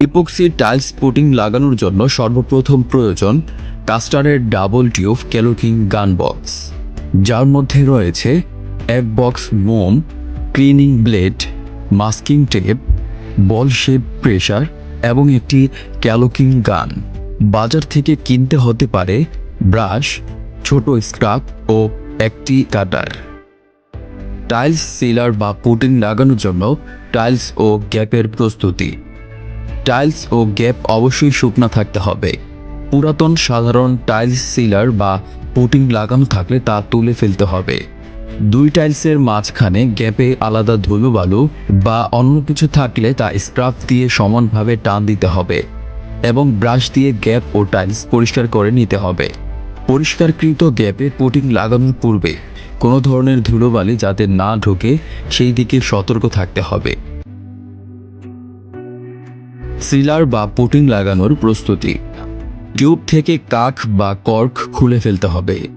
Epoxy tiles putting লাগানোর জন্য সর্বপ্রথম প্রয়োজন কাস্টারের ডাবল টিউব ক্যালোকিং গান বক্স, যার মধ্যে রয়েছে এক বক্স মোম, cleaning blade, masking tape, ball shape pressure এবং একটি ক্যালোকিং গান। বাজার থেকে কিনতে হতে পারে ব্রাশ, ছোট স্ক্রাব ও একটি কাটার। টাইলস সিলার বা পুটিং লাগানোর জন্য টাইলস ও গ্যাপের প্রস্তুতি। টাইলস ও গ্যাপ অবশ্যই শুকনা থাকতে হবে। পুরাতন সাধারণ টাইলস সিলার বা পুটিং লাগানো থাকলে তা তুলে ফেলতে হবে। দুই টাইলসের মাঝখানে গ্যাপে আলাদা ধুলো বালু বা অন্য কিছু থাকলে তা স্ক্রাব দিয়ে সমানভাবে টান দিতে হবে এবং ব্রাশ দিয়ে গ্যাপ ও টাইলস পরিষ্কার করে নিতে হবে। পরিষ্কারকৃত গ্যাপে পুটিং লাগানোর পূর্বে কোনো ধরনের ধুলোবালি যাতে না ঢোকে, সেই দিকে সতর্ক থাকতে হবে। সিলার বা পুটিং লাগানোর প্রস্তুতি। টিউব থেকে কাঠ বা কর্ক খুলে ফেলতে হবে।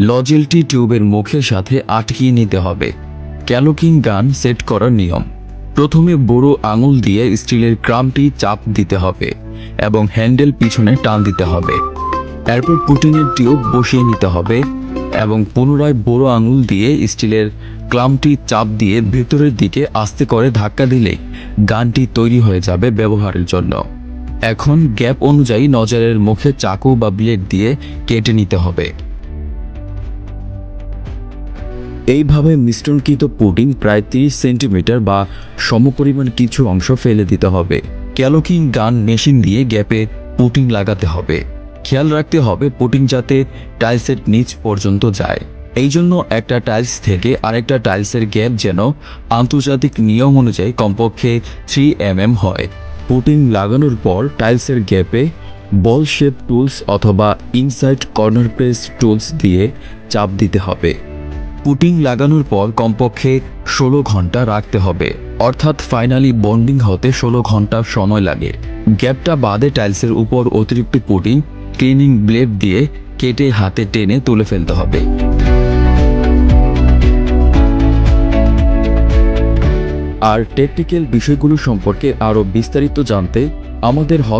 লজেলটি টিউবের মুখের সাথে আটকিয়ে নিতে হবে। ক্যালোকিং গান সেট করার নিয়ম। প্রথমে বড় আঙুল দিয়ে স্টিলের ক্রামটি চাপ দিতে হবে এবং হ্যান্ডেল পিছনে টান দিতে হবে। এরপর পুটিংয়ের টিউব বসিয়ে নিতে হবে। এবং পুনরায় বড় আঙুল দিয়ে স্টিলের ক্লামটি চাপ দিয়ে ভেতরের দিকে আস্তে করে ধাক্কা দিলে গানটি তৈরি হয়ে যাবে ব্যবহারের জন্য। এখন গ্যাপ অনুযায়ী নজরের মুখে চাকু বা ব্লেড দিয়ে কেটে নিতে হবে। এইভাবে মিশ্রণকৃত পুডিং প্রায় তিরিশ সেন্টিমিটার বা সমপরিমাণ কিছু অংশ ফেলে দিতে হবে। ক্যালোকিং গান মেশিন দিয়ে গ্যাপে পুটিং লাগাতে হবে। খেয়াল রাখতে হবে পুটিং যাতে টাইলসের নিচ পর্যন্ত যায়। এই জন্য একটা টাইলস থেকে আরেকটা টাইলসের গ্যাপ যেন আন্তর্জাতিক নিয়ম অনুযায়ী কমপক্ষে থ্রি এম হয়। পুটিং লাগানোর পর টাইলসের গ্যাপে বল শেপ টুলস অথবা ইনসাইড কর্নার প্রেস টুলস দিয়ে চাপ দিতে হবে। পুটিং লাগানোর পর কমপক্ষে ষোলো ঘণ্টা রাখতে হবে। অর্থাৎ ফাইনালি বন্ডিং হতে ষোলো ঘণ্টা সময় লাগে। গ্যাপটা বাদে টাইলসের উপর অতিরিক্ত পুটিং ক্লিনিং ব্লেড দিয়ে কেটে হাতে টেনে তুলে ফেলতে হবে। আর টেকনিক্যাল বিষয়গুলো সম্পর্কে আরও বিস্তারিত জানতে আমাদের হট